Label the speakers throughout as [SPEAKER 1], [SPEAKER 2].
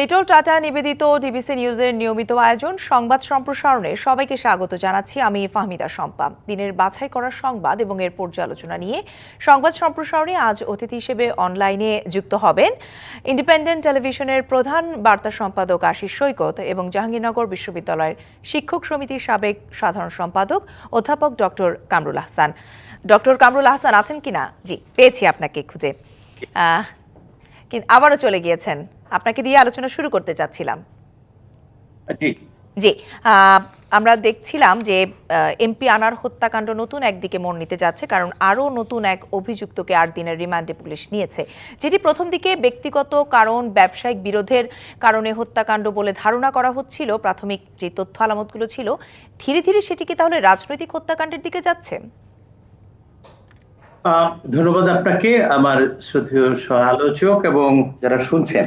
[SPEAKER 1] Little tata নিবেদিত DBC নিউজের নিয়মিত আয়োজন, সংবাদ সম্প্রসারণে সবাইকে স্বাগত জানাচ্ছি আমি ফাহমিদা শম্পা। দিনের বাছাই করা সংবাদ এবং এর পর্যালোচনা নিয়ে সংবাদ সম্প্রসারণে আজ অতিথি হিসেবে অনলাইনে যুক্ত হবেন ইন্ডিপেন্ডেন্ট টেলিভিশনের প্রধান বার্তা সম্পাদক আশিস সৈকত এবং জাহাঙ্গীরনগর বিশ্ববিদ্যালয়ের শিক্ষক সমিতির সাবেক সাধারণ সম্পাদক অধ্যাপক ডক্টর কামরুল আহসান ডক্টর কামরুল আহসান আছেন কিনা? জি, পেয়েছি আপনাকে খুঁজে। আবারও চলে গিয়েছেন। আপনাকে দিয়ে আলোচনা শুরু করতে চাচ্ছিলাম।
[SPEAKER 2] জি।
[SPEAKER 1] আমরা দেখছিলাম যে এমপি আনার হত্যাকাণ্ড নতুন একদিকে মন নিতে যাচ্ছে কারণ আরও নতুন এক অভিযুক্তকে আট দিনের রিমান্ডে পুলিশ নিয়েছে। যেটি প্রথম দিকে ব্যক্তিগত কারণ ব্যবসায়িক বিরোধের কারণে হত্যাকাণ্ড বলে ধারণা করা হচ্ছিল প্রাথমিক যে তথ্য আলামতগুলো ছিল ধীরে ধীরে সেটি কি তাহলে রাজনৈতিক হত্যাকাণ্ডের দিকে যাচ্ছে?
[SPEAKER 2] ধন্যবাদ আপনাকে আমার শ্রদ্ধেয় সহ আলোচক এবং যারা শুনছেন।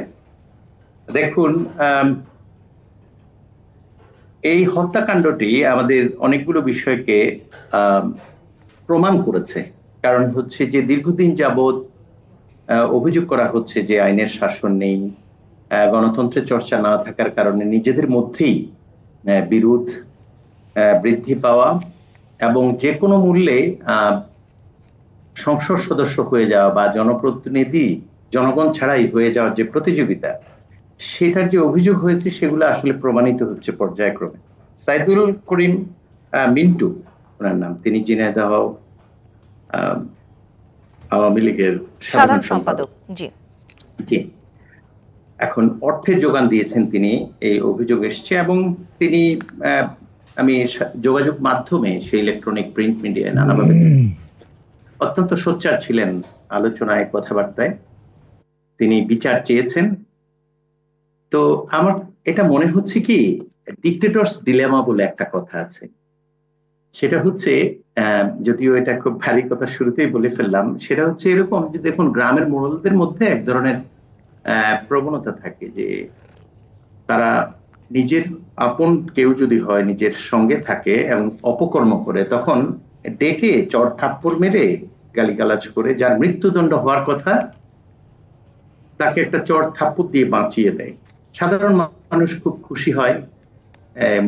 [SPEAKER 2] দেখুন এই হত্যাকাণ্ডটি আমাদের অনেকগুলো বিষয়কে প্রমাণ করেছে। কারণ হচ্ছে যে দীর্ঘদিন যাবৎ অভিযোগ করা হচ্ছে যে আইনের শাসন নেই গণতন্ত্রের চর্চা না থাকার কারণে নিজেদের মধ্যেই বিরোধ বৃদ্ধি পাওয়া এবং যে কোনো মূল্যে সংসদ সদস্য হয়ে যাওয়া বা জনপ্রতিনিধি, জনগণ ছাড়াই হয়ে যাওয়ার যে প্রতিযোগিতা সেটার যে অভিযোগ হয়েছে সেগুলো আসলে প্রমাণিত হচ্ছে পর্যায়ক্রমে। সাইদুল করিম মিন্টু ওনার নাম তিনি আহ, আওয়ামী লীগের
[SPEAKER 1] সাধারণ সম্পাদক। জি।
[SPEAKER 2] জি। এখন অর্থের যোগান দিয়েছেন তিনি এই অভিযোগ এসছে এবং তিনি আহ, আমি সা- যোগাযোগ মাধ্যমে সেই ইলেকট্রনিক প্রিন্ট মিডিয়ায় নানাভাবে অত্যন্ত সোচ্চার ছিলেন আলোচনায় কথাবার্তায়। তিনি বিচার চেয়েছেন তো আমার, এটা মনে হচ্ছে কি ডিকটেটরস ডিলেমা বলে একটা কথা আছে। সেটা হচ্ছে যদিও এটা খুব ভারী কথা শুরুতেই বলে ফেললাম, সেটা হচ্ছে এরকম যে দেখুন, গ্রামের মোড়লদের মধ্যে এক ধরনের প্রবণতা থাকে যে তারা নিজের আপন কেউ যদি হয়, নিজের সঙ্গে থাকে এবং অপকর্ম করে, তখন ডেকে চর থাপ্পড় মেরে গালিগালাজ করে, যার মৃত্যুদণ্ড হওয়ার কথা, তাকে একটা চর থাপ্পড় দিয়ে বাঁচিয়ে দেয়। সাধারণ মানুষ খুব খুশি হয়।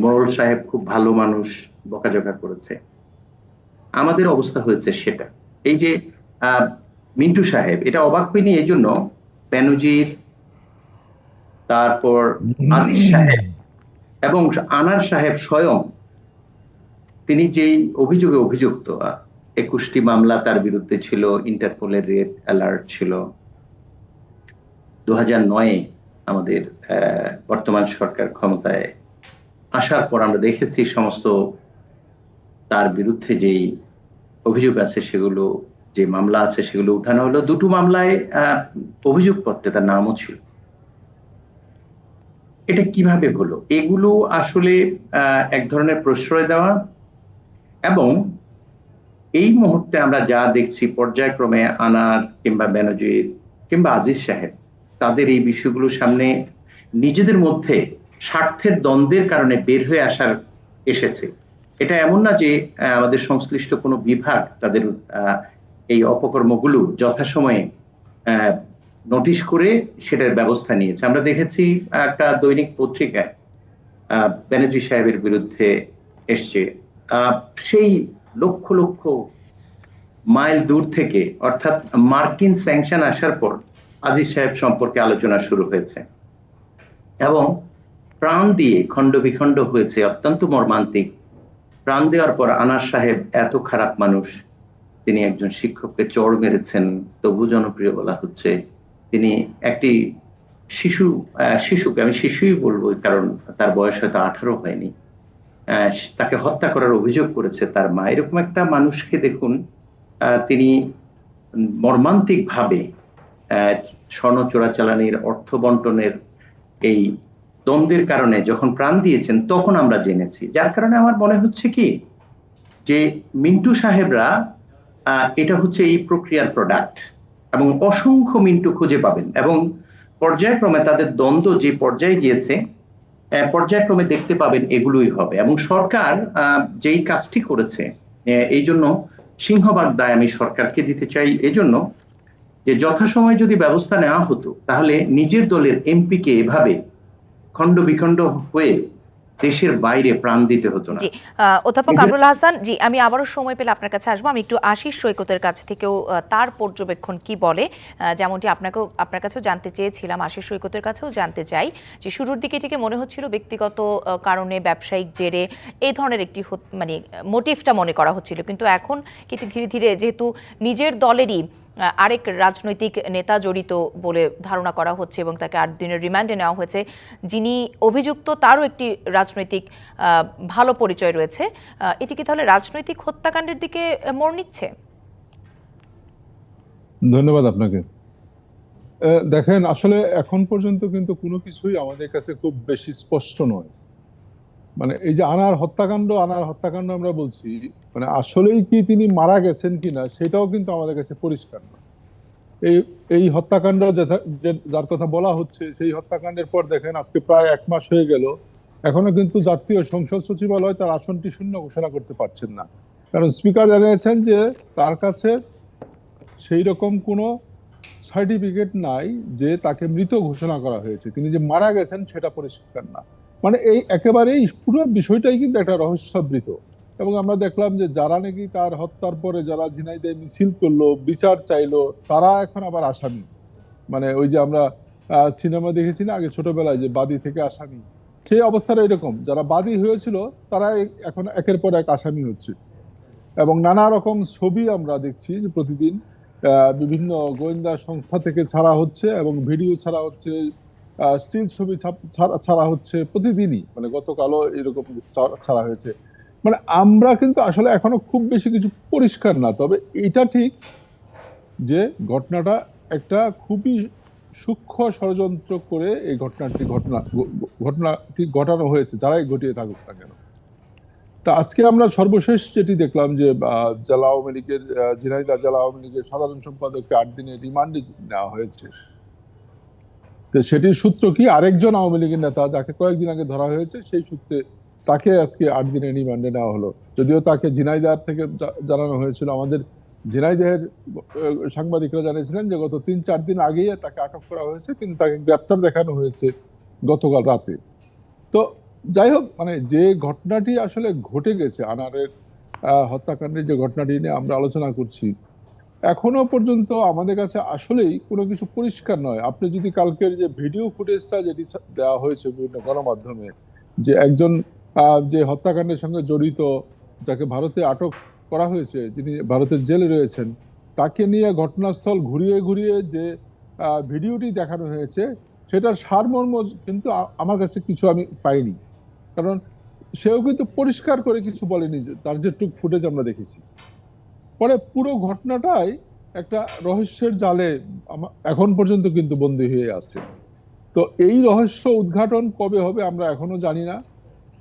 [SPEAKER 2] মোড়ল সাহেব খুব ভালো মানুষ বকাঝকা করেছে। আমাদের অবস্থা হয়েছে সেটা। এই যে মিন্টু সাহেব এটা অবাক হয়নি এই জন্য? বেনজির তারপর আজিজ সাহেব এবং আনার সাহেব স্বয়ং তিনি যেই অভিযোগে অভিযুক্ত একুশটি মামলা তার বিরুদ্ধে ছিল ইন্টারপোলের রেড অ্যালার্ট ছিল। দু হাজার নয়ে আমাদের বর্তমান সরকার ক্ষমতায় আসার পর আমরা দেখেছি সমস্ত তার বিরুদ্ধে যেই অভিযোগ আছে সেগুলো, যে মামলা আছে সেগুলো উঠানো হলো। দুটো মামলায় অভিযোগপত্রে তার নামও ছিল। এটা কীভাবে হলো? এগুলো আসলে এক ধরনের প্রশ্রয় দেওয়া এবং এই মুহূর্তে আমরা যা দেখছি, পর্যায়ক্রমে আনার কিংবা বেনজির কিংবা আজিজ সাহেব তাদের এই বিষয়গুলো সামনে নিজেদের মধ্যে স্বার্থের দ্বন্দ্বের কারণে বের হয়ে আসার এসেছে। এটা এমন না যে আমাদের সংশ্লিষ্ট কোনো বিভাগ তাদের এই অপকর্মগুলো যথাসময়ে নোটিশ করে সেটার ব্যবস্থা নিয়েছে। আমরা দেখেছি, একটা দৈনিক পত্রিকায় ব্যানার্জি সাহেবের বিরুদ্ধে এসছে। সেই লক্ষ লক্ষ মাইল দূর থেকে, অর্থাৎ মার্কিন স্যাংশন আসার পর আজিজ সাহেব সম্পর্কে আলোচনা শুরু হয়েছে। এবং প্রাণ দিয়ে খণ্ড বিখণ্ড হয়েছে অত্যন্ত মর্মান্তিক। প্রাণ দেওয়ার পর আনার সাহেব এত খারাপ মানুষ, তিনি একজন শিক্ষককে চড় মেরেছেন, তবু জনপ্রিয় বলা হচ্ছে। তিনি একটি শিশু শিশুকে, আমি শিশুই বলব, কারণ তার বয়স হয়তো আঠারো হয়নি। তাকে হত্যা করার অভিযোগ করেছে তার মা। এরকম একটা মানুষকে দেখুন তিনি মর্মান্তিক ভাবে স্বর্ণ চোরাচালানির অর্থ বন্টনের এই দ্বন্দ্বের কারণে যখন প্রাণ দিয়েছেন, তখন আমরা জেনেছি। যার কারণে আমার মনে হচ্ছে কি? যে মিন্টু সাহেবরা এটা হচ্ছে এই প্রক্রিয়ার প্রোডাক্ট এবং অসংখ্য মিন্টু খুঁজে পাবেন এবং পর্যায়ক্রমে তাদের দ্বন্দ্ব যে পর্যায়ে গিয়েছে পর্যায়ক্রমে দেখতে পাবেন এগুলোই হবে এবং সরকার যেই কাজটি করেছে এই জন্য সিংহবাগ দায় আমি সরকারকে দিতে চাই। এজন্য যে যথাসময়ে যদি ব্যবস্থা নেওয়া হতো তাহলে নিজের দলের এমপি কে এভাবে
[SPEAKER 3] খণ্ড বিখণ্ড হয়ে দেশের বাইরে প্রাণ দিতে হতো না।
[SPEAKER 1] অধ্যাপক
[SPEAKER 3] যে-
[SPEAKER 1] হাসান জি আমি আবারও সময় পেলে আপনার কাছে আসব। আমি একটু আশিস সৈকতের কাছ থেকেও তার পর্যবেক্ষণ কি বলে যেমনটি আপনাকেও আপনার কাছেও জানতে চেয়েছিলাম আশিস সৈকতের কাছেও জানতে চাই যে শুরুর দিকে থেকে মনে হচ্ছিল ব্যক্তিগত কারণে ব্যবসায়িক জেরে এই ধরনের একটি মানে মোটিভটা মনে করা হচ্ছিল। কিন্তু এখন কিন্তু ধীরে ধীরে যেহেতু নিজের দলেরই আরেক রাজনৈতিক নেতা জড়িত বলে ধারণা করা হচ্ছে এবং তাকে আট দিনের রিমান্ডে নেওয়া হয়েছে। যিনি অভিযুক্ত, তারও একটি রাজনৈতিক ভালো পরিচয় রয়েছে। এটি কি তাহলে রাজনৈতিক হত্যাকাণ্ডের দিকে মোড় নিচ্ছে?
[SPEAKER 4] ধন্যবাদ আপনাকে। দেখেন, আসলে এখন পর্যন্ত কিন্তু কোনো কিছুই আমাদের কাছে খুব বেশি স্পষ্ট নয়। মানে এই যে আনার হত্যাকাণ্ড আনার হত্যাকাণ্ড আমরা বলছি মানে আসলেই কি তিনি মারা গেছেন কিনা সেটাও কিন্তু আমাদের কাছে পরিষ্কার না। এই এই হত্যাকাণ্ড যার কথা বলা হচ্ছে, সেই হত্যাকাণ্ডের পর দেখেন আজকে প্রায় এক মাস হয়ে গেল, এখনও কিন্তু জাতীয় সংসদ সচিবালয় তার আসনটি শূন্য ঘোষণা করতে পারছেন না। কারণ স্পিকার জানিয়েছেন যে তার কাছে সেই রকম কোনো সার্টিফিকেট নাই যে তাকে মৃত ঘোষণা করা হয়েছে। তিনি যে মারা গেছেন সেটা পরিষ্কার না। মানে এই একেবারেই পুরো বিষয়টাই কিন্তু একটা রহস্যাবৃত। এবং আমরা দেখলাম যে যারা নাকি তার হত্যার পরে যারা ঝিনাইদে মিছিল করল, বিচার চাইলো, তারা এখন আবার আসামি। মানে ওই যে আমরা সিনেমা দেখেছি না আগে ছোটবেলায় যে বাদী থেকে আসামি? সেই অবস্থাটা এরকম, যারা বাদী হয়েছিল, তারা এখন একের পর এক আসামি হচ্ছে। এবং নানা রকম ছবি আমরা দেখছি যে প্রতিদিন বিভিন্ন গোয়েন্দা সংস্থা থেকে ছাড়া হচ্ছে এবং ভিডিও ছাড়া হচ্ছে স্টিল ছবি ছাড়া- হচ্ছে প্রতিদিনই। মানে গতকালও এরকম ছাড়া হয়েছে। মানে আমরা কিন্তু আসলে এখনও খুব বেশি কিছু পরিষ্কার না। তবে এটা ঠিক যে ঘটনাটা একটা খুবই সূক্ষ্ম ষড়যন্ত্র করে এই ঘটনাটি ঘটনা ঘটনাটি ঘটানো হয়েছে, যারাই ঘটিয়ে থাকুক না কেন। তা আজকে আমরা সর্বশেষ যেটি দেখলাম যে জেলা আওয়ামী লীগের ঝিনাইদহ জেলা আওয়ামী লীগের সাধারণ সম্পাদককে আট দিনের রিমান্ডে নেওয়া হয়েছে। সেটির সূত্র কি? আরেকজন আওয়ামী লীগের নেতা যাকে কয়েকদিন আগে ধরা হয়েছে, সেই সূত্রে তাকে আজকে আট দিনের রিমান্ডে নেওয়া হলো। যদিও তাকে ঝিনাইদহ থেকে জানানো হয়েছিল। আমাদের ঝিনাইদহের সাংবাদিকরা জানিয়েছিলেন যে গত তিন, চার দিন আগেই তাকে আটক করা হয়েছে, কিন্তু তাকে গ্রেপ্তার দেখানো হয়েছে গতকাল রাতে। তো যাই হোক মানে যে ঘটনাটি আসলে ঘটে গেছে, আনারের হত্যাকাণ্ডের যে ঘটনাটি নিয়ে আমরা আলোচনা করছি এখনও পর্যন্ত আমাদের কাছে আসলেই কোনো কিছু পরিষ্কার নয়। আপনি যদি কালকের যে ভিডিও ফুটেজটা যেটি দেওয়া হয়েছে বিভিন্ন গণমাধ্যমে, যে একজন যে হত্যাকাণ্ডের সঙ্গে জড়িত, যাকে ভারতে আটক করা হয়েছে, যিনি ভারতের জেলে রয়েছেন, তাকে নিয়ে ঘটনাস্থল ঘুরিয়ে ঘুরিয়ে যে ভিডিওটি দেখানো হয়েছে, সেটার সারমর্ম কিন্তু আমার কাছে কিছু আমি পাইনি। কারণ সেও কিন্তু পরিষ্কার করে কিছু বলেনি তার যে টুক ফুটেজ আমরা দেখেছি। পরে পুরো ঘটনাটাই একটা রহস্যের জালে এখন পর্যন্ত কিন্তু বন্দী হয়ে আছে। তো এই রহস্য উদ্ঘাটন কবে হবে আমরা এখনও জানি না।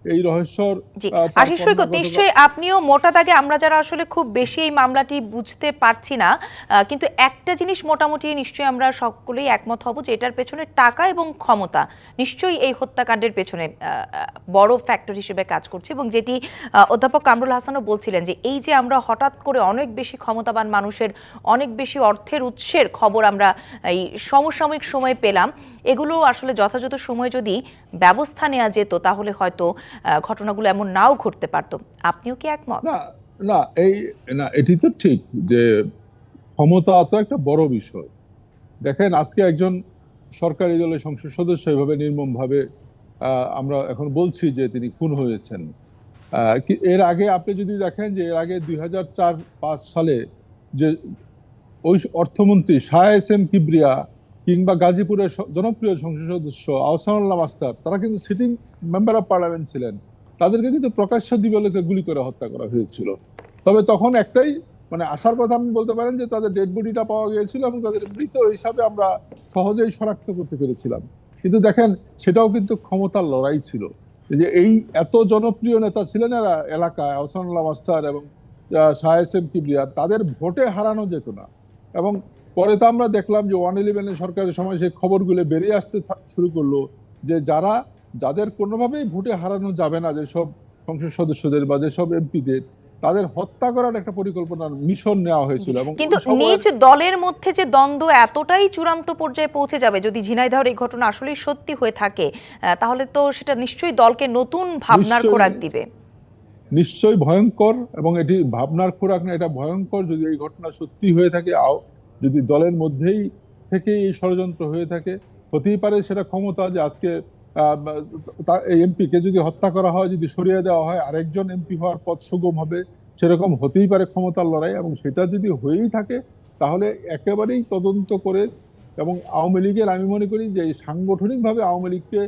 [SPEAKER 4] এই রহস্যর
[SPEAKER 1] আশিস সৈকত নিশ্চয়ই আপনিও মোটা দাগে আমরা যারা আসলে খুব বেশি এই মামলাটি বুঝতে পারছি না কিন্তু একটা জিনিস মোটামুটি নিশ্চয়ই আমরা সকলেই একমত হব যে এটার পেছনে টাকা এবং ক্ষমতা নিশ্চয়ই এই হত্যাকাণ্ডের পেছনে বড় ফ্যাক্টর হিসেবে কাজ করছে এবং যেটি অধ্যাপক কামরুল হাসানও বলছিলেন যে এই যে আমরা হঠাৎ করে অনেক বেশি ক্ষমতাবান মানুষের অনেক বেশি অর্থের উৎসের খবর আমরা এই সমসাময়িক সময়ে পেলাম এগুলো আসলে যথাযথ সময়ে যদি ব্যবস্থা নেওয়া যেত, তাহলে হয়তো ঘটনাগুলো এমন নাও ঘটতে পারতো। আপনিও কি একমত?
[SPEAKER 4] না না, এই, না, এটি তো ঠিক যে ক্ষমতা তো একটা বড় বিষয়। দেখেন, আজকে একজন সরকারি দলের সংসদ সদস্য এভাবে নির্মমভাবে আমরা এখন বলছি যে তিনি খুন হয়েছেন। এর আগে আপনি যদি দেখেন যে এর আগে দুই হাজার সালে যে ওই অর্থমন্ত্রী শাহ এস এম কিবরিয়া কিংবা গাজীপুরের জনপ্রিয় সংসদ সদস্য আহসানুল্লাহ মাস্টার, তারা কিন্তু সিটিং মেম্বার অফ পার্লামেন্ট ছিলেন। তাদেরকে কিন্তু প্রকাশ্য দিবালোকে গুলি করে হত্যা করা হয়েছিল। তবে তখন একটাই মানে আসার কথা আপনি বলতে পারেন যে, তাদের ডেড বডিটা পাওয়া গিয়েছিল এবং তাদের মৃত হিসাবে আমরা সহজেই শনাক্ত করতে পেরেছিলাম। কিন্তু দেখেন, সেটাও কিন্তু ক্ষমতার লড়াই ছিল। যে এই এত জনপ্রিয় নেতা ছিলেন এরা এলাকায়, আহসানুল্লাহ মাস্টার এবং শাহ এস এম কিবরিয়া, তাদের ভোটে হারানো যেত না। এবং পরে তো আমরা দেখলাম যে ওয়ান ইলেভেনের সরকারের সময় সেই খবরগুলো বেরিয়ে আসতে শুরু করল যে যারা যাদের কোনোভাবেই ভোটে হারানো যাবে না যেসব সংসদ সদস্যদের বা যেসব এমপিদের তাদের হত্যা করার একটা পরিকল্পনা মিশন নেওয়া হয়েছিল এবং
[SPEAKER 1] কিন্তু নিজ দলের মধ্যে যে দ্বন্দ্ব এতটাই চূড়ান্ত পর্যায়ে পৌঁছে যাবে যদি ঝিনাইদহের এই ঘটনা আসলেই সত্যি হয়ে থাকে তাহলে তো সেটা নিশ্চয়ই দলকে নতুন ভাবনার খোরাক দিবে।
[SPEAKER 4] নিশ্চয়ই ভয়ঙ্কর এবং এটি ভাবনার খোরাক না এটা ভয়ঙ্কর যদি এই ঘটনা সত্যি হয়ে থাকে যদি দলের মধ্যেই থেকে এই ষড়যন্ত্র হয়ে থাকে, হতেই পারে সেটা ক্ষমতা যে আজকে এমপি কে যদি হত্যা করা হয়, যদি সরিয়ে দেওয়া হয়, আরেকজন এমপি হওয়ার পথ সুগম হবে, সেরকম হতেই পারে ক্ষমতার লড়াই এবং সেটা যদি হয়েই থাকে, তাহলে একেবারেই তদন্ত করে এবং আওয়ামী লীগের আমি মনে করি যে সাংগঠনিকভাবে আওয়ামী লীগকে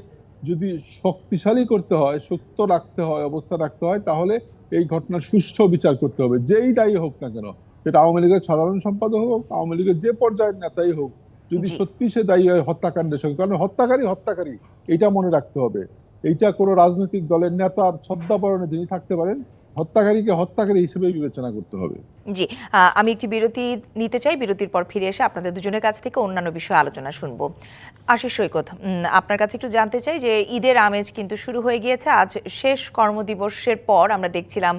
[SPEAKER 4] যদি শক্তিশালী করতে হয় সত্য রাখতে হয়, অবস্থা রাখতে হয়, তাহলে এই ঘটনার সুষ্ঠু বিচার করতে হবে যেইটাই হোক না কেন। সেটা আওয়ামী লীগের সাধারণ সম্পাদক হোক আওয়ামী লীগের যে পর্যায়ের নেতাই হোক যদি সত্যি সে দায়ী হয় হত্যাকাণ্ডের সঙ্গে কারণ হত্যাকারী হত্যাকারী এটা মনে রাখতে হবে। এইটা কোনো রাজনৈতিক দলের নেতার ছদ্মাবরণে যিনি থাকতে পারেন হত্যাকারীকে হত্যাকারী হিসেবে বিবেচনা করতে হবে।
[SPEAKER 1] জি আমি একটি বিরতি নিতে চাই। বিরতির পর ফিরে এসে আপনাদের দুজনের কাছ থেকে অন্যান্য বিষয়ে আলোচনা শুনব। আশিস সৈকত আপনার কাছে একটু জানতে চাই যে ঈদের আমেজ কিন্তু শুরু হয়ে গিয়েছে। আজ শেষ কর্মদিবসের পর আমরা দেখছিলাম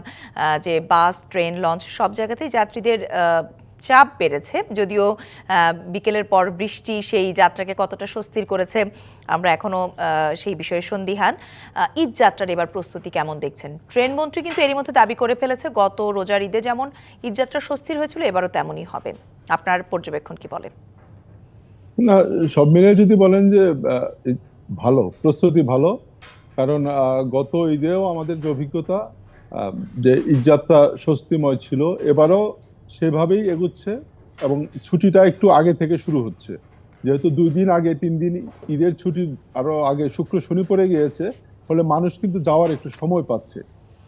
[SPEAKER 1] যে বাস, ট্রেন, লঞ্চ সব জায়গাতেই যাত্রীদের চাপ বেড়েছে, যদিও বিকেলের পর বৃষ্টি সেই যাত্রাকে কতটা স্বস্তির করেছে, আমরা এখনও সেই বিষয়ে সন্দিহান। ঈদ যাত্রার এবার প্রস্তুতি কেমন দেখছেন? ট্রেন মন্ত্রী কিন্তু এরই মধ্যে দাবি করে ফেলেছে, গত রোজার ঈদে যেমন ঈদ যাত্রা স্বস্তির হয়েছিল, এবারও তেমনই হবে। আপনার পর্যবেক্ষণ কি বলে?
[SPEAKER 4] না, সব মিলিয়ে যদি বলেন যে ভালো, প্রস্তুতি ভালো, কারণ গত ঈদেও আমাদের যে অভিজ্ঞতা যে ঈদযাত্রা স্বস্তিময় ছিল, এবারও সেভাবেই এগুচ্ছে এবং ছুটিটা একটু আগে থেকে শুরু হচ্ছে। যেহেতু দুই দিন আগে, তিন দিন ঈদের ছুটি আরও আগে শুক্র, শনি পড়ে গিয়েছে, ফলে মানুষ কিন্তু যাওয়ার একটু সময় পাচ্ছে।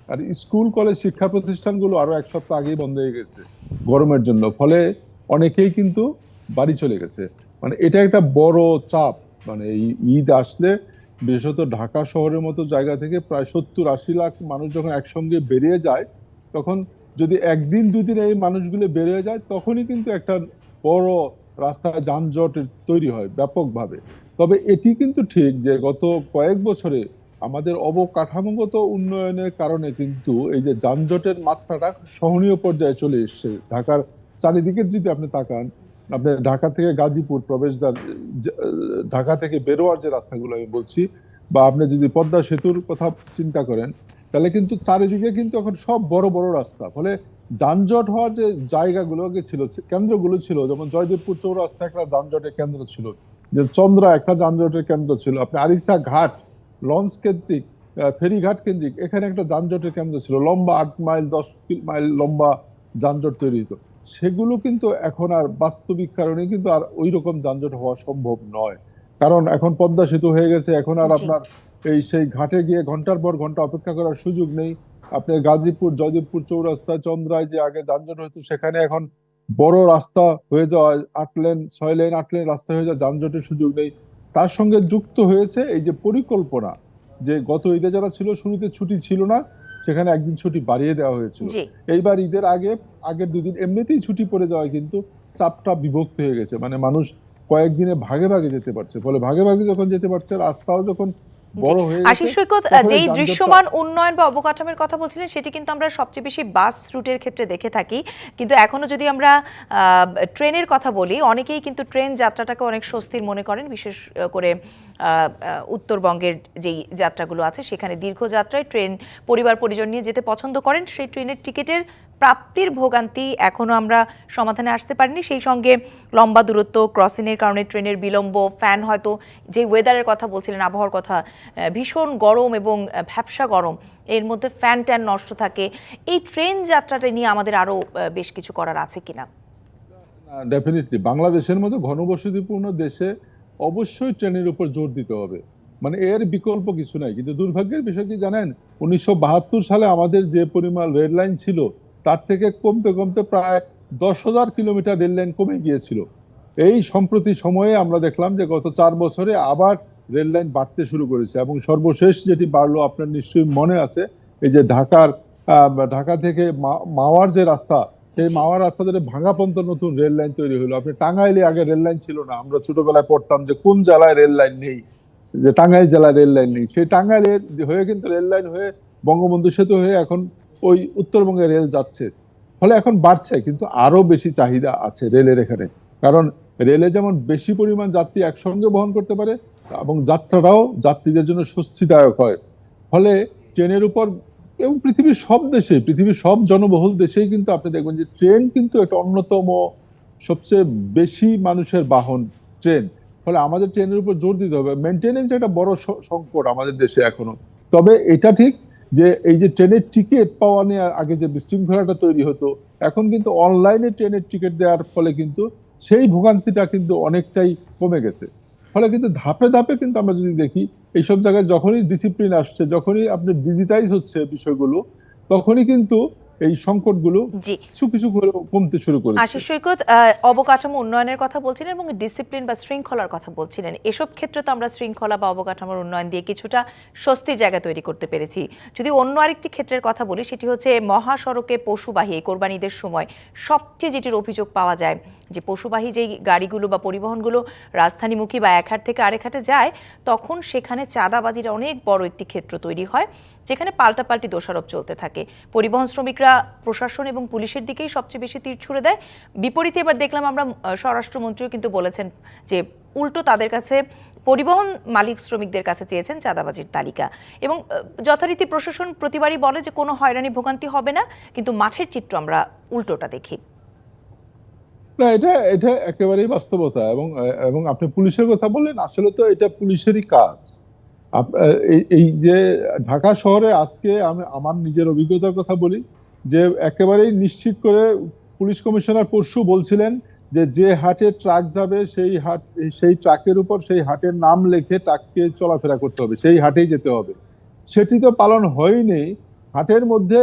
[SPEAKER 4] আর স্কুল, কলেজ, শিক্ষা প্রতিষ্ঠানগুলো আরও এক সপ্তাহ আগেই বন্ধ হয়ে গেছে গরমের জন্য। ফলে অনেকেই কিন্তু বাড়ি চলে গেছে। মানে এটা একটা বড় চাপ। মানে এই ঈদ আসলে বিশেষত ঢাকা শহরের মতো জায়গা থেকে প্রায় সত্তর আশি লাখ মানুষ যখন একসঙ্গে বেরিয়ে যায়, তখন যদি একদিন, দুদিন এই মানুষগুলো বেরিয়ে যায়, তখনই কিন্তু একটা বড় রাস্তা, যানজট তৈরি হয় ব্যাপকভাবে। তবে এটি কিন্তু ঠিক যে গত কয়েক বছরে আমাদের অবকাঠামোগত উন্নয়নের কারণে কিন্তু এই যে যানজটের মাত্রাটা সহনীয় পর্যায়ে চলে এসছে। ঢাকার চারিদিকে যদি আপনি তাকান, আপনি ঢাকা থেকে গাজীপুর প্রবেশদ্বার ঢাকা থেকে বেরোয়ার যে রাস্তাগুলো আমি বলছি, বা আপনি যদি পদ্মা সেতুর কথা চিন্তা করেন তাহলে কিন্তু চারিদিকে কিন্তু এখন সব বড় বড় রাস্তা। ফলে যানজট হওয়ার যে জায়গাগুলো আগে ছিল কেন্দ্রগুলো ছিল যেমন জয়দেবপুর চৌরাস্তা একটা যানজটের কেন্দ্র ছিল যে চন্দ্রা একটা যানজটের কেন্দ্র ছিল আপনি আরিসা ঘাট লঞ্চ কেন্দ্রিক ফেরিঘাট কেন্দ্রিক এখানে একটা যানজটের কেন্দ্র ছিল লম্বা আট মাইল দশ মাইল লম্বা যানজট তৈরি হতো। সেগুলো কিন্তু এখন আর বাস্তবিক কারণে কিন্তু আর ওই রকম যানজট হওয়া সম্ভব নয়। কারণ এখন পদ্মা সেতু হয়ে গেছে এখন আর আপনার এই সেই ঘাটে গিয়ে ঘণ্টার পর ঘণ্টা অপেক্ষা করার সুযোগ নেই। আপনি গাজীপুর জয়দেবপুর চৌরাস্তা চন্দ্রায় যে আগে যানজট হতো সেখানে এখন বড় রাস্তা হয়ে যাওয়া আট লেন ছয় লেন আট লেন রাস্তা হয়ে যাওয়া যানজটের সুযোগ নেই। তার সঙ্গে যুক্ত হয়েছে এই যে পরিকল্পনা যে গত ঈদে যারা ছিল শুরুতে ছুটি ছিল না সেখানে একদিন ছুটি বাড়িয়ে দেওয়া হয়েছিল। এইবার ঈদের আগে আগের দুদিন এমনিতেই ছুটি পড়ে যাওয়ায় কিন্তু চাপটা বিভক্ত হয়ে গেছে। মানে মানুষ কয়েকদিনে ভাগে ভাগে যেতে পারছে। ফলে ভাগে ভাগে যখন যেতে পারছে রাস্তাও যখন
[SPEAKER 1] আশিস সৈকত যেই দৃশ্যমান উন্নয়ন বা অবকাঠামোর কথা বলছিলেন সেটি কিন্তু আমরা সবচেয়ে বেশি বাস রুটের ক্ষেত্রে দেখে থাকি। কিন্তু এখনও যদি আমরা আহ, ট্রেনের কথা বলি অনেকেই কিন্তু ট্রেন যাত্রাটাকে অনেক স্বস্তির মনে করেন বিশেষ করে উত্তরবঙ্গের যেই যাত্রাগুলো আছে সেখানে দীর্ঘ যাত্রায় ট্রেন পরিবার পরিজন নিয়ে যেতে পছন্দ করেন। সেই ট্রেনের টিকিটের প্রাপ্তির ভোগান্তি এখনও আমরা সমাধানে আসতে পারিনি। সেই সঙ্গে লম্বা দূরত্ব ক্রসিংয়ের কারণে ট্রেনের বিলম্ব ফ্যান হয়তো যে ওয়েদারের কথা বলছিলেন আবহাওয়ার কথা ভীষণ গরম এবং আহ, ভ্যাপসা গরম এর মধ্যে ফ্যান ট্যান নষ্ট থাকে। এই ট্রেন যাত্রাটা নিয়ে আমাদের আরও বেশ কিছু করার আছে কিনা?
[SPEAKER 4] ডেফিনেটলি বাংলাদেশের মতো ঘনবসতিপূর্ণ দেশে অবশ্যই ট্রেনের উপর জোর দিতে হবে। মানে এর বিকল্প কিছু নাই। কিন্তু দুর্ভাগ্যের বিষয় কি জানেন? উনিশশো বাহাত্তর সালে আমাদের যে পরিমাণ রেল লাইন ছিল তার থেকে কমতে কমতে প্রায় দশ হাজার কিলোমিটার রেল লাইন কমে গিয়েছিল এই সম্প্রতি সময়ে আমরা দেখলাম যে গত চার বছরে আবার রেললাইন বাড়তে শুরু করেছে এবং সর্বশেষ যেটি বাড়লো আপনার নিশ্চয়ই মনে আছে, এই যে ঢাকার ঢাকা থেকে মাওয়ার যে রাস্তা, সেই। মাওয়ার রাস্তা ধরে ভাঙাপন্ত নতুন রেল লাইন তৈরি হলো আপনি টাঙ্গাইলে আগে রেল লাইন ছিল না, আমরা ছোটবেলায় পড়তাম যে কোন জেলায় রেল লাইন নেই, যে টাঙ্গাইল জেলায় রেল লাইন নেই সেই টাঙ্গাইলের হয়ে কিন্তু রেল লাইন হয়ে বঙ্গবন্ধু সেতু হয়ে এখন ওই উত্তরবঙ্গে রেল যাচ্ছে। ফলে এখন বাড়ছে, কিন্তু আরও বেশি চাহিদা আছে রেলের এখানে। কারণ রেলে যেমন বেশি পরিমাণ যাত্রী একসঙ্গে বহন করতে পারে, এবং যাত্রাটাও যাত্রীদের জন্য স্বস্তিদায়ক হয়। ফলে ট্রেনের উপর এবং পৃথিবীর সব দেশে, পৃথিবীর সব জনবহুল দেশেই কিন্তু আপনি দেখবেন যে ট্রেন কিন্তু একটা অন্যতম সবচেয়ে বেশি মানুষের বাহন ট্রেন। ফলে আমাদের ট্রেনের উপর জোর দিতে হবে। মেনটেনেন্স একটা বড় সংকট আমাদের দেশে এখনও। তবে এটা ঠিক যে এই যে ট্রেনের টিকিট পাওয়া নিয়ে আগে যে বিশৃঙ্খলাটা তৈরি হতো, এখন কিন্তু অনলাইনে ট্রেনের টিকিট দেওয়ার ফলে কিন্তু সেই ভোগান্তিটা কিন্তু অনেকটাই কমে গেছে। ফলে কিন্তু ধাপে ধাপে কিন্তু আমরা যদি দেখি, এইসব জায়গায় যখনই ডিসিপ্লিন আসছে, যখনই আপনি ডিজিটাইজ হচ্ছে বিষয়গুলো, তখনই কিন্তু এই সংকটগুলো কিছু কিছু হলেও কমতে শুরু করেছে।
[SPEAKER 1] আশিস সৈকত অবকাঠামো উন্নয়নের কথা বলছিলেন এবং ডিসিপ্লিন বা শৃঙ্খলার কথা বলছিলেন। এসব ক্ষেত্রে তো আমরা শৃঙ্খলা বা অবকাঠামোর উন্নয়ন দিয়ে কিছুটা স্বস্তির জায়গা তৈরি করতে পেরেছি। যদি অন্য আরেকটি ক্ষেত্রের কথা বলি সেটি হচ্ছে মহাসড়কে পশুবাহী কোরবানিদের সময় সবচেয়ে যেটির অভিযোগ পাওয়া যায় যে পশুবাহী যেই গাড়িগুলো বা পরিবহনগুলো রাজধানীমুখী বা এক হাট থেকে আরেক হাটে যায়, তখন সেখানে চাঁদাবাজির অনেক বড় একটি ক্ষেত্র তৈরি হয়, যেখানে পাল্টাপাল্টি দোষারোপ চলতে থাকে। পরিবহন শ্রমিকরা প্রশাসন এবং পুলিশের দিকেই সবচেয়ে বেশি তীর ছুড়ে দেয়। বিপরীতে এবার দেখলাম আমরা স্বরাষ্ট্রমন্ত্রীও কিন্তু বলেছেন যে উল্টো তাদের কাছে পরিবহন মালিক শ্রমিকদের কাছে চেয়েছেন চাঁদাবাজির তালিকা। এবং যথারীতি প্রশাসন প্রতিবারই বলে যে কোনো হয়রানি ভোগান্তি হবে না, কিন্তু মাঠের চিত্র আমরা উল্টোটা দেখি।
[SPEAKER 4] না, এটা এটা একেবারেই বাস্তবতা এবং এবং আপনি পুলিশের কথা বললেন, আসলে তো এটা পুলিশেরই কাজ। এই- যে ঢাকা শহরে আজকে আমি, আমার নিজের অভিজ্ঞতার কথা বলি, যে একেবারেই নিশ্চিত করে পুলিশ কমিশনার পরশু বলছিলেন যে যে হাটে ট্রাক যাবে, সেই হাট, সেই ট্রাকের উপর সেই হাটের নাম লিখে ট্রাককে চলাফেরা করতে হবে, সেই হাটেই যেতে হবে। সেটি তো পালন হয়নি। হাটের মধ্যে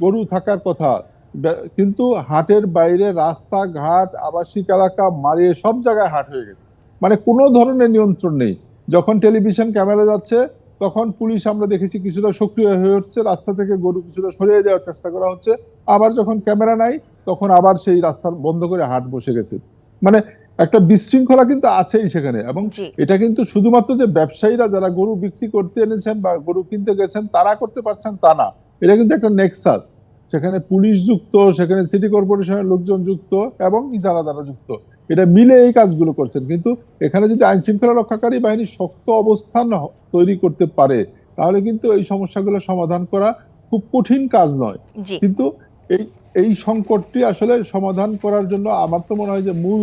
[SPEAKER 4] গরু থাকার কথা কিন্তু হাটের বাইরে রাস্তাঘাট আবাসিক এলাকা মারিয়ে সব জায়গায় হাট হয়ে গেছে। মানে কোনো ধরনের নিয়ন্ত্রণ নেই। যখন টেলিভিশন ক্যামেরা যাচ্ছে তখন পুলিশ আমরা দেখেছি কিছুটা সক্রিয় হয়ে উঠছে রাস্তা থেকে গরু কিছুটা সরিয়ে দেওয়ার চেষ্টা করা হচ্ছে। আবার যখন ক্যামেরা নাই তখন আবার সেই রাস্তা বন্ধ করে হাট বসে গেছে। মানে একটা বিশৃঙ্খলা কিন্তু আছেই সেখানে এবং এটা কিন্তু শুধুমাত্র যে ব্যবসায়ীরা যারা গরু বিক্রি করতে এনেছেন বা গরু কিনতে গেছেন তারা করতে পারছেন তা না। এটা কিন্তু একটা নেক্সাস। সেখানে পুলিশ যুক্ত সেখানে সিটি কর্পোরেশনের লোকজন যুক্ত এবং ইজারাদারা যুক্ত। এটা মিলে এই কাজগুলো করছেন। কিন্তু এখানে যদি আইন শৃঙ্খলা রক্ষাকারী বাহিনী শক্ত অবস্থান তৈরি করতে পারে তাহলে কিন্তু এই সমস্যাগুলো সমাধান করা খুব কঠিন কাজ নয়। কিন্তু এই এই সংকটটি আসলে সমাধান করার জন্য আমার তো মনে হয় যে মূল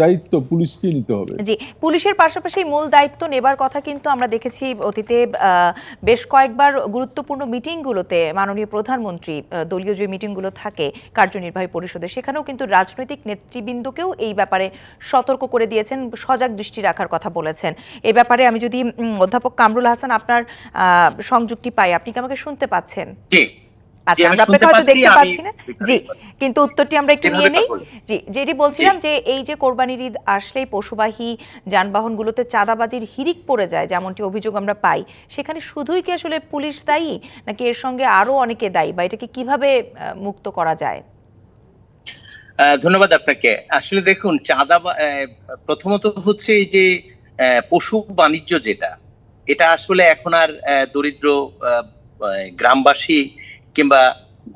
[SPEAKER 4] দায়িত্ব পুলিশকে নিতে হবে।
[SPEAKER 1] জি পুলিশের পাশাপাশি মূল দায়িত্ব নেবার কথা কিন্তু আমরা দেখেছি অতীতে আহ, বেশ কয়েকবার গুরুত্বপূর্ণ মিটিংগুলোতে মাননীয় প্রধানমন্ত্রী দলীয় যে মিটিংগুলো থাকে কার্যনির্বাহী পরিষদে সেখানেও কিন্তু রাজনৈতিক নেতৃবৃন্দকেও এই ব্যাপারে সতর্ক করে দিয়েছেন সজাগ দৃষ্টি রাখার কথা বলেছেন। এ ব্যাপারে আমি যদি অধ্যাপক কামরুল হাসান আপনার আহ, সংযুক্তি পাই আপনি কি আমাকে শুনতে পাচ্ছেন?
[SPEAKER 2] জি
[SPEAKER 1] আচ্ছা আমরা আপনাকে হয়তো দেখতে পাচ্ছি না? জি কিন্তু উত্তরটি আমরা একটু নিয়ে নেই। জি যেটি বলছিলাম যে এই যে কোরবানির ঈদ আসলেই পশুবাহী যানবাহনগুলোতে চাঁদাবাজির হিরিক পড়ে যায় যেমনটি অভিযোগ আমরা পাই। সেখানে শুধুই কি আসলে পুলিশ দায়ী নাকি এর সঙ্গে আরও অনেকে দায়ী বা এটাকে কীভাবে মুক্ত করা যায়?
[SPEAKER 2] ধন্যবাদ আপনাকে। আসলে দেখুন চাঁদা প্রথমত হচ্ছে এই যে পশু বাণিজ্য যেটা এটা আসলে এখন আর দরিদ্র গ্রামবাসী কিংবা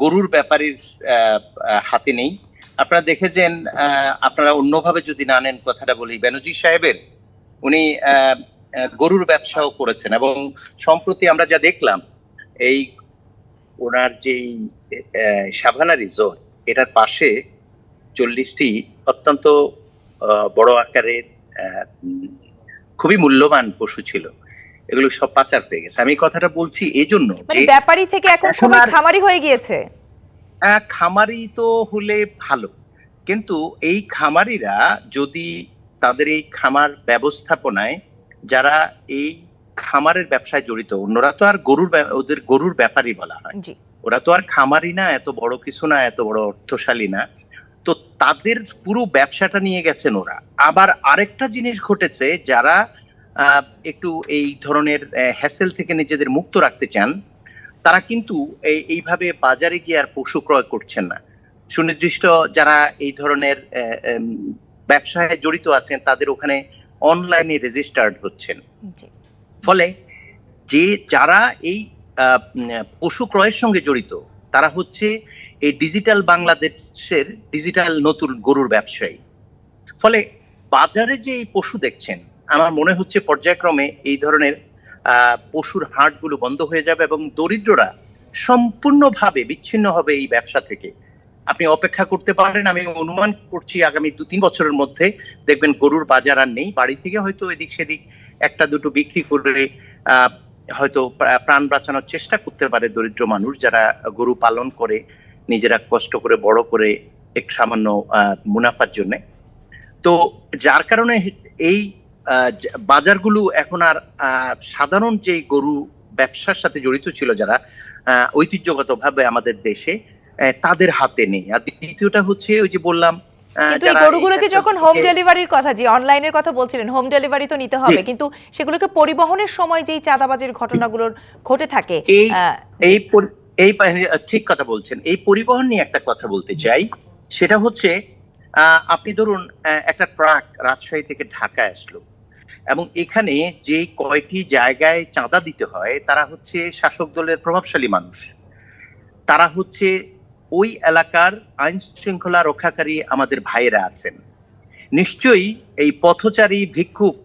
[SPEAKER 2] গরুর ব্যাপারীর হাতে নেই। আপনারা দেখেছেন আপনারা অন্যভাবে যদি না নেন কথাটা বলি, বেনজি সাহেবের, উনি গরুর ব্যবসাও করেছেন এবং সম্প্রতি আমরা যা দেখলাম, এই ওনার যেই সাভানা রিসোর্ট, এটার পাশে চল্লিশটি অত্যন্ত বড় আকারের খুবই মূল্যবান পশু ছিল। এগুলো সব পাচার পেয়ে গেছে। আমি কথাটা বলছি এই জন্য
[SPEAKER 1] মানে ব্যাপারী থেকে এখন সবাই খামারি হয়ে গিয়েছে।
[SPEAKER 2] খামারি তো হলে ভালো। কিন্তু এই খামারিরা যদি তাদের এই খামার ব্যবস্থাপনায় যারা এই খামারের ব্যবসায় জড়িত অন্যরা তো আর গরুর ওদের গরুর ব্যাপারই বলা হয়। ওরা তো আর খামারি না এত বড় কিছু না এত বড় অর্থশালী না। তো তাদের পুরো ব্যবসাটা নিয়ে গেছেন ওরা। আবার আরেকটা জিনিস ঘটেছে যারা একটু এই ধরনের হ্যাসেল থেকে নিজেদের মুক্ত রাখতে চান তারা কিন্তু এই- এইভাবে বাজারে গিয়ে আর পশু ক্রয় করছেন না। সুনির্দিষ্ট যারা এই ধরনের ব্যবসায় জড়িত আছেন তাদের ওখানে অনলাইনে রেজিস্টার্ড হচ্ছেন। ফলে যে যারা এই পশু ক্রয়ের সঙ্গে জড়িত তারা হচ্ছে এই ডিজিটাল বাংলাদেশের ডিজিটাল নতুন গরুর ব্যবসায়ী। ফলে বাজারে যে এই পশু দেখছেন আমার মনে হচ্ছে পর্যায়ক্রমে এই ধরনের পশুর হাটগুলো বন্ধ হয়ে যাবে এবং দরিদ্ররা সম্পূর্ণভাবে বিচ্ছিন্ন হবে এই ব্যবসা থেকে। আপনি অপেক্ষা করতে পারেন, আমি অনুমান করছি আগামী দু তিন বছরের মধ্যে দেখবেন গরুর বাজার আর নেই। বাড়ি থেকে হয়তো এদিক সেদিক একটা দুটো বিক্রি করে হয়তো প্রাণ বাঁচানোর চেষ্টা করতে পারে দরিদ্র মানুষ যারা গরু পালন করে, নিজেরা কষ্ট করে, বড় করে এক সামান্য মুনাফার জন্য। তো যার কারণে এই বাজারগুলো এখন আর সাধারণ যে গরু ব্যবসার সাথে জড়িত ছিল যারা ঐতিহ্যগতভাবে আমাদের দেশে তাদের হাতে নেই। আর দ্বিতীয়টা হচ্ছে ওই যে বললাম
[SPEAKER 1] কিন্তু এই গরুগুলোকে যখন হোম ডেলিভারির কথা যে অনলাইনের কথা বলছিলেন হোম ডেলিভারি তো নিতে হবে কিন্তু সেগুলোকে পরিবহনের সময় যেই চাঁদাবাজির ঘটনাগুলোর ঘটে থাকে
[SPEAKER 2] এই এই এই ঠিক কথা বলছেন। এই পরিবহন নিয়ে একটা কথা বলতে চাই সেটা হচ্ছে আহ, আপনি ধরুন একটা ট্রাক রাজশাহী থেকে ঢাকায় আসলো। এবং এখানে যে কয়টি জায়গায় চাঁদা দিতে হয়, তারা হচ্ছে শাসক দলের প্রভাবশালী মানুষ। তারা হচ্ছে ওই এলাকার আইন শৃঙ্খলা রক্ষাকারী আমাদের ভাইয়েরা আছেন। নিশ্চয়ই এই পথচারী ভিক্ষুক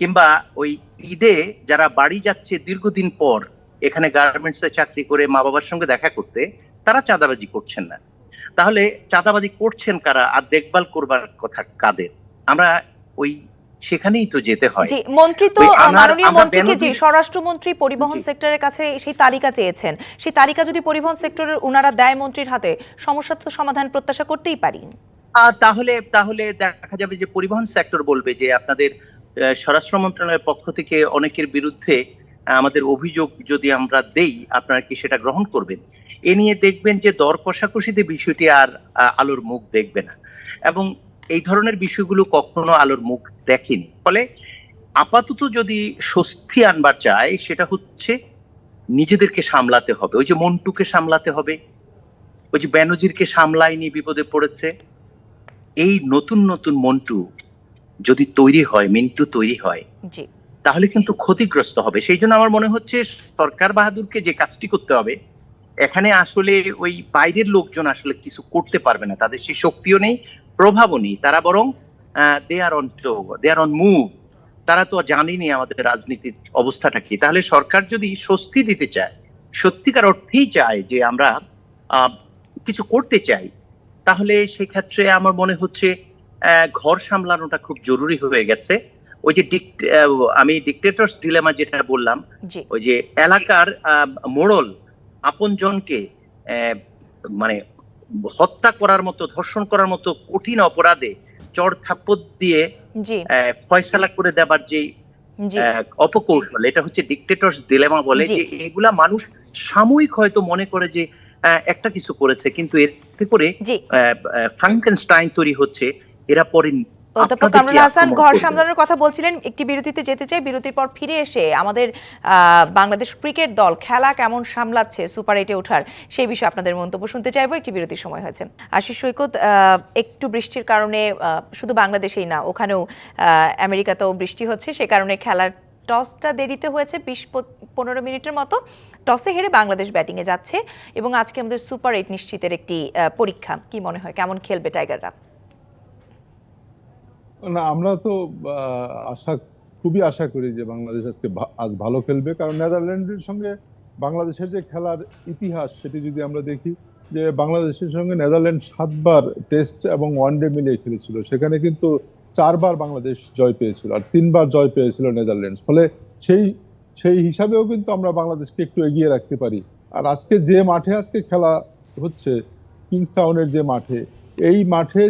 [SPEAKER 2] কিংবা ওই ঈদে যারা বাড়ি যাচ্ছে দীর্ঘদিন পর, এখানে গার্মেন্টসে চাকরি করে মা বাবার সঙ্গে দেখা করতে, তারা চাঁদাবাজি করছেন না। তাহলে চাঁদাবাজি করছেন কারা? আর দেখভাল করবার কথা কাদের? আমরা ওই সেখানেই তো যেতে হয়।
[SPEAKER 1] জি মন্ত্রী তো মাননীয় মন্ত্রীকে যে স্বরাষ্ট্রমন্ত্রী পরিবহন সেক্টরের কাছে সেই তালিকা চেয়েছেন সেই তালিকা যদি পরিবহন সেক্টরের উনারা দেয় মন্ত্রীর হাতে সমস্যা তো সমাধান প্রত্যাশা করতেই পারি।
[SPEAKER 2] তাহলে তাহলে দেখা যাবে যে পরিবহন সেক্টর বলবে যে আপনাদের স্বরাষ্ট্র মন্ত্রণালয়ের পক্ষ থেকে অনেকের বিরুদ্ধে আমাদের অভিযোগ যদি আমরা দেই আপনারা কি সেটা গ্রহণ করবেন? এ নিয়ে দেখবেন যে দর কষাকষিতে বিষয়টি আর আলোর মুখ দেখবে না। এবং এই ধরনের বিষয়গুলো কখনো আলোর মুখ দেখেনি। ফলে আপাতত যদি স্বস্তি আনবার চায় সেটা হচ্ছে নিজেদেরকে সামলাতে হবে। ওই যে মন্টুকে সামলাতে হবে ওই যে ব্যানজিরকে সামলায়নি বিপদে পড়েছে। এই নতুন নতুন মন্টু যদি তৈরি হয় মিন্টু তৈরি হয়
[SPEAKER 1] জি।
[SPEAKER 2] তাহলে কিন্তু ক্ষতিগ্রস্ত হবে। সেই জন্য আমার মনে হচ্ছে সরকার বাহাদুরকে যে কাজটি করতে হবে এখানে আসলে ওই বাইরের লোকজন আসলে কিছু করতে পারবে না। তাদের সেই শক্তিও নেই প্রভাবও নেই। তারা বরং they are on they are on move তারা তো জানেনি আমাদের রাজনীতির অবস্থাটা কি। তাহলে সরকার যদি স্বস্তি দিতে চায় সত্যিকার অর্থেই চায় যে আমরা কিছু করতে চাই তাহলে সেক্ষেত্রে আমার মনে হচ্ছে ঘর সামলানোটা খুব জরুরি হয়ে গেছে। ওই যে আমি ডিকটেটরস ডিলেমা যেটা বললাম ওই যে এলাকার মোড়ল আপনজনকে মানে হত্যা করার মতো ধর্ষণ করার মতো কঠিন অপরাধে চড় থাপ্পড় দিয়ে ফয়সালা করে দেবার যে অপকৌশল এটা হচ্ছে ডিকটেটরস দিলেমা বলে যে এগুলা মানুষ সাময়িক হয়তো মনে করে যে আহ, একটা কিছু করেছে কিন্তু এতে করে ফ্রাঙ্কেনস্টাইন তৈরি হচ্ছে এরা পরে
[SPEAKER 1] অধ্যাপক কামরুল হাসান ঘর। সামলানোর কথা বলছিলেন একটি বিরতিতে যেতে চাই। বিরতির পর ফিরে এসে আমাদের বাংলাদেশ ক্রিকেট দল খেলা কেমন সামলাচ্ছে সুপার এইটে ওঠার সেই বিষয়ে আপনাদের মন্তব্য শুনতে চাইব। একটি বিরতির সময় হয়েছে। আশিস সৈকত একটু বৃষ্টির কারণে শুধু বাংলাদেশেই না ওখানেও আহ, আমেরিকাতেও বৃষ্টি হচ্ছে। সে কারণে খেলার টসটা দেরিতে হয়েছে বিশ পনেরো মিনিটের মতো। টসে হেরে বাংলাদেশ ব্যাটিংয়ে যাচ্ছে এবং আজকে আমাদের সুপার এইট নিশ্চিতের একটি পরীক্ষা। কি মনে হয় কেমন খেলবে টাইগাররা?
[SPEAKER 4] না, আমরা তো আশা, খুবই আশা করি যে বাংলাদেশ আজকে আজ ভালো খেলবে। কারণ নেদারল্যান্ডের সঙ্গে বাংলাদেশের যে খেলার ইতিহাস, সেটি যদি আমরা দেখি, যে বাংলাদেশের সঙ্গে নেদারল্যান্ড সাতবার টেস্ট এবং ওয়ানডে মিলিয়ে খেলেছিল। সেখানে কিন্তু চারবার বাংলাদেশ জয় পেয়েছিল আর তিনবার জয় পেয়েছিল নেদারল্যান্ডস। ফলে সেই সেই হিসাবেও কিন্তু আমরা বাংলাদেশকে একটু এগিয়ে রাখতে পারি। আর আজকে যে মাঠে আজকে খেলা হচ্ছে কিংসটাউনের যে মাঠে এই মাঠে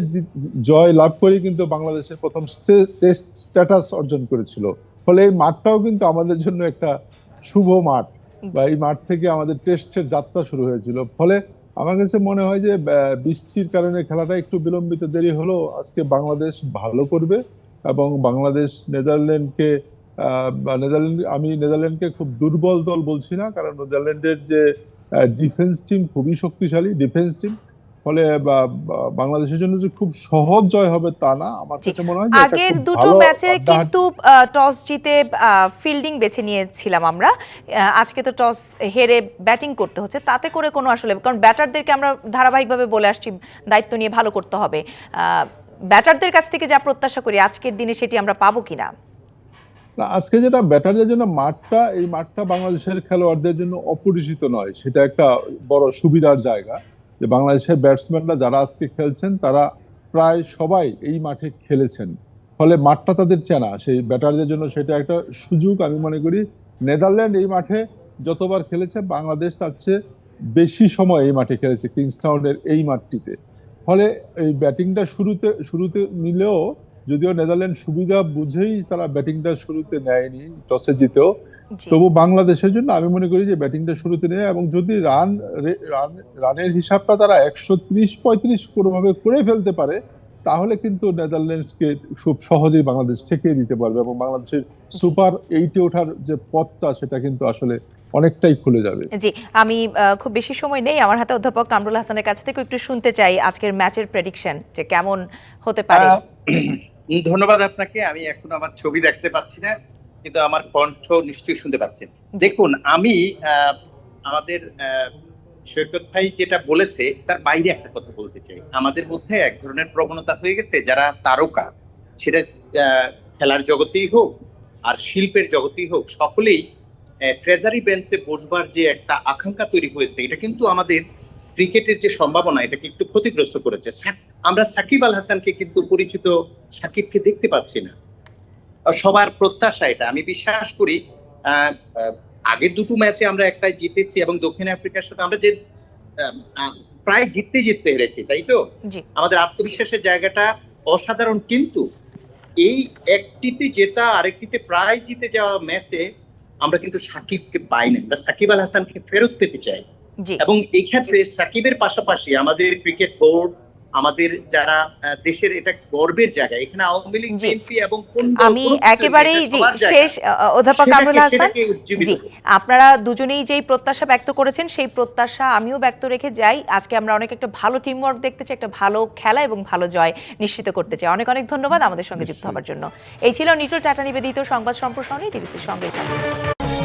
[SPEAKER 4] জয় লাভ করে কিন্তু বাংলাদেশের প্রথম টেস্ট স্ট্যাটাস অর্জন করেছিল। ফলে এই মাঠটাও কিন্তু আমাদের জন্য একটা শুভ মাঠ বা এই মাঠ থেকে আমাদের টেস্টের যাত্রা শুরু হয়েছিল। ফলে আমার কাছে মনে হয় যে বৃষ্টির কারণে খেলাটা একটু বিলম্বিত দেরি হলেও আজকে বাংলাদেশ ভালো করবে এবং বাংলাদেশ নেদারল্যান্ডকে নেদারল্যান্ড, আমি নেদারল্যান্ডকে খুব দুর্বল দল বলছি না, কারণ নেদারল্যান্ডের যে ডিফেন্স টিম খুবই শক্তিশালী, ডিফেন্স টিম ফলে বাংলাদেশের জন্য যে খুব সহজ জয় হবে তা না আমার। কাছে মনে হয়
[SPEAKER 1] আগের দুটো ম্যাচে কিন্তু টস জিতে ফিল্ডিং বেছে নিয়েছিলাম আমরা। আজকে তো টস হেরে ব্যাটিং করতে হচ্ছে তাতে করে কোনো আসলে কারণ ব্যাটারদেরকে আমরা ধারাবাহিকভাবে বলে আসছি দায়িত্ব নিয়ে ভালো করতে হবে। ব্যাটারদের কাছ থেকে যা প্রত্যাশা করি আজকের দিনে সেটি আমরা পাবো কিনা?
[SPEAKER 4] না আজকে যেটা ব্যাটারদের জন্য মাঠটা এই মাঠটা বাংলাদেশের খেলোয়াড়দের জন্য অপরিচিত নয় সেটা একটা বড় সুবিধার জায়গা। যে বাংলাদেশের ব্যাটসম্যানরা যারা আজকে খেলছেন, তারা প্রায় সবাই এই মাঠে খেলেছেন। ফলে মাঠটা তাদের চেনা। সেই ব্যাটারদের জন্য সেটা একটা সুযোগ আমি মনে করি। নেদারল্যান্ড এই মাঠে যতবার খেলেছে, বাংলাদেশ তার চেয়ে বেশি সময় এই মাঠে খেলেছে, কিংস্টাউনের এই মাঠটিতে। ফলে এই ব্যাটিংটা শুরুতে শুরুতে নিলেও যদিও নেদারল্যান্ড সুবিধা বুঝেই তারা ব্যাটিংটা শুরুতে নেয়নি, টসে জিতেও তবু বাংলাদেশের জন্য আমি মনে করি যে ব্যাটিংটা শুরুতে নেয় এবং যদি রান রান- রানের হিসাবটা তারা একশো ত্রিশ পঁয়ত্রিশ কোনোভাবে করে ফেলতে পারে তাহলে কিন্তু নেদারল্যান্ডসকে খুব সহজেই বাংলাদেশ ঠেকিয়ে দিতে পারবে এবং বাংলাদেশের সুপার এইটে ওঠার যে পথটা সেটা কিন্তু আসলে অনেকটাই খুলে যাবে।
[SPEAKER 1] জি আমি খুব বেশি সময় নেই। আমার হাতে অধ্যাপক কামরুল হাসানের কাছ থেকে একটু শুনতে চাই আজকের ম্যাচের প্রেডিকশন যে কেমন হতে পারে।
[SPEAKER 2] ধন্যবাদ আপনাকে। আমি এখন আমার ছবি দেখতে পাচ্ছি না। কিন্তু আমার কণ্ঠ নিশ্চয়ই শুনতে পাচ্ছেন। দেখুন আমি আমাদের সৈকত ভাই যেটা বলেছে তার বাইরে একটা কথা বলতে চাই। আমাদের মধ্যে এক ধরনের প্রবণতা হয়ে গেছে যারা তারকা সেটা খেলার জগতেই হোক আর শিল্পের জগতেই হোক সকলেই ট্রেজারি বেঞ্চে বসবার যে একটা আকাঙ্ক্ষা তৈরি হয়েছে এটা কিন্তু আমাদের ক্রিকেটের যে সম্ভাবনা এটাকে একটু ক্ষতিগ্রস্ত করেছে। আমরা সাকিব আল হাসানকে কিন্তু পরিচিত সাকিবকে দেখতে পাচ্ছি না। সবার প্রত্যাশা এটা। আমি বিশ্বাস করি আগের দুটো ম্যাচে আমরা একটাই জিতেছি এবং দক্ষিণ আফ্রিকার সাথে আমরা যে প্রায় জিততে জিততে হেরেছি তাই তো? আমাদের আত্মবিশ্বাসের জায়গাটা অসাধারণ কিন্তু এই একটিতে জেতা আরেকটিতে প্রায় জিতে যাওয়া ম্যাচে আমরা কিন্তু সাকিবকে পাই না আমরা সাকিব আল হাসানকে ফেরত পেতে চাই। এবং এই ক্ষেত্রে সাকিবের পাশাপাশি আমাদের ক্রিকেট বোর্ড আমাদের যারা দেশের এটা গর্বের জায়গা এখানে আওয়ামী লীগ বিএনপি এবং কোন
[SPEAKER 1] আমি একেবারেই জি শেষ অধ্যাপক কামরুল হাসান। জি আপনারা দুজনেই যেই প্রত্যাশা ব্যক্ত করেছেন সেই প্রত্যাশা আমিও ব্যক্ত রেখে যাই। আজকে আমরা অনেক একটা ভালো টিম ওয়ার্ক দেখতে চাই একটা ভালো খেলা এবং ভালো জয় নিশ্চিত করতে চাই। অনেক অনেক ধন্যবাদ আমাদের সঙ্গে যুক্ত হওয়ার জন্য। এই ছিল নিটল টাটা নিবেদিত সংবাদ সম্প্রসারণে টিভিসির সঙ্গে